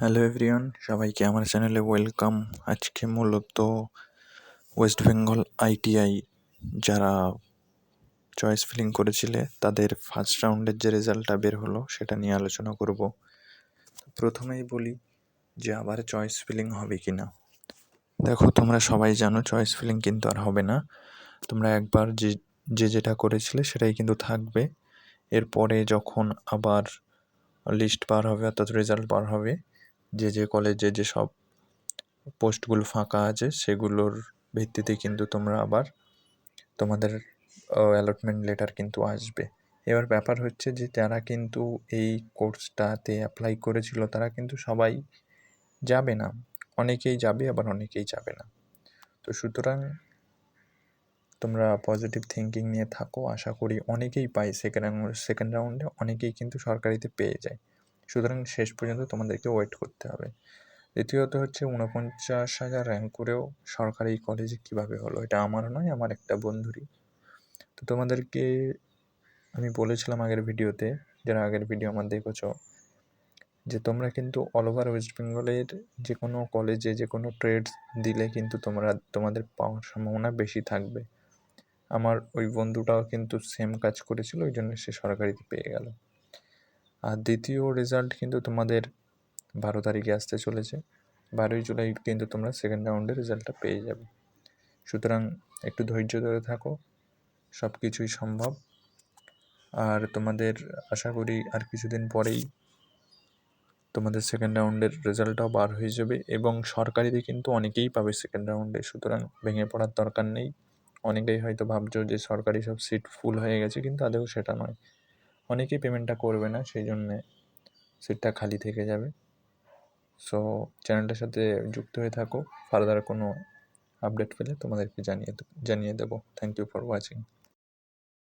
Hello everyone, সবাইকে আমার চ্যানেলে ওয়েলকাম। আজকে মূলত ওয়েস্ট বেঙ্গল আইটিআই যারা চয়েস ফিলিং করেছিলে, তাদের ফার্স্ট রাউন্ডের যে রেজাল্টটা বের হলো, সেটা নিয়ে আলোচনা করব। প্রথমেই বলি যে আবার চয়েস ফিলিং হবে কি না দেখো, তোমরা সবাই জানো চয়েস ফিলিং কিন্তু আর হবে না। তোমরা একবার যে যে যেটা করেছিলে, সেটাই কিন্তু থাকবে। এরপরে যখন আবার লিস্ট পার হবে, অর্থাৎ রেজাল্ট পার হবে যে যে কলেজে যে সব পোস্টগুলো ফাঁকা আছে, সেগুলোর ভিত্তিতে কিন্তু তোমরা আবার তোমাদের অ্যালটমেন্ট লেটার কিন্তু আসবে। এবার ব্যাপার হচ্ছে যে, যারা কিন্তু এই কোর্সটাতে অ্যাপ্লাই করেছিল, তারা কিন্তু সবাই যাবে না। অনেকেই যাবে, আবার অনেকেই যাবে না। তো সুতরাং তোমরা পজিটিভ থিঙ্কিং নিয়ে থাকো, আশা করি অনেকেই পায় সেকেন্ড সেকেন্ড রাউন্ডে অনেকেই কিন্তু সরকারিতে পেয়ে যায়। সুতরাং শেষ পর্যন্ত তোমাদেরকে ওয়েট করতে হবে। দ্বিতীয়ত হচ্ছে ঊনপঞ্চাশ হাজার র্যাঙ্ক করেও সরকারি কলেজে কীভাবে হলো? এটা আমার নয়, আমার একটা বন্ধুরই। তো তোমাদেরকে আমি বলেছিলাম আগের ভিডিওতে, যারা আগের ভিডিও আমার দেখেছ, যে তোমরা কিন্তু অল ওভার ওয়েস্ট বেঙ্গলের যে কোনো কলেজে যে কোনো ট্রেডস দিলে কিন্তু তোমরা, তোমাদের পাওয়ার সম্ভাবনা বেশি থাকবে। আমার ওই বন্ধুটাও কিন্তু সেম কাজ করেছিল, ওই জন্য সে সরকারিতে পেয়ে গেল। আর দ্বিতীয় রেজাল্ট কিন্তু তোমাদের বারো তারিখে আসতে চলেছে। বারোই জুলাই কিন্তু তোমরা সেকেন্ড রাউন্ডের রেজাল্টটা পেয়ে যাবে। সুতরাং একটু ধৈর্য ধরে থাকো সব কিছুই সম্ভব। আর তোমাদের আশা করি আর কিছুদিন পরেই তোমাদের সেকেন্ড রাউন্ডের রেজাল্টটাও বার হয়ে যাবে এবং সরকারিতে কিন্তু অনেকেই পাবে সেকেন্ড রাউন্ডে সুতরাং ভেঙে পড়ার দরকার নেই। অনেকেই হয়তো ভাবছ যে সরকারি সব সিট ফুল হয়ে গেছে, কিন্তু আদেও সেটা নয়। অনেকেই পেমেন্টটা করবে না, সেই জন্যে সিটটা খালি থেকে যাবে। সো চ্যানেলটার সাথে যুক্ত হয়ে থাকো। ফার্দার কোনো আপডেট পেলে তোমাদেরকে জানিয়ে জানিয়ে দেবো। Thank you for watching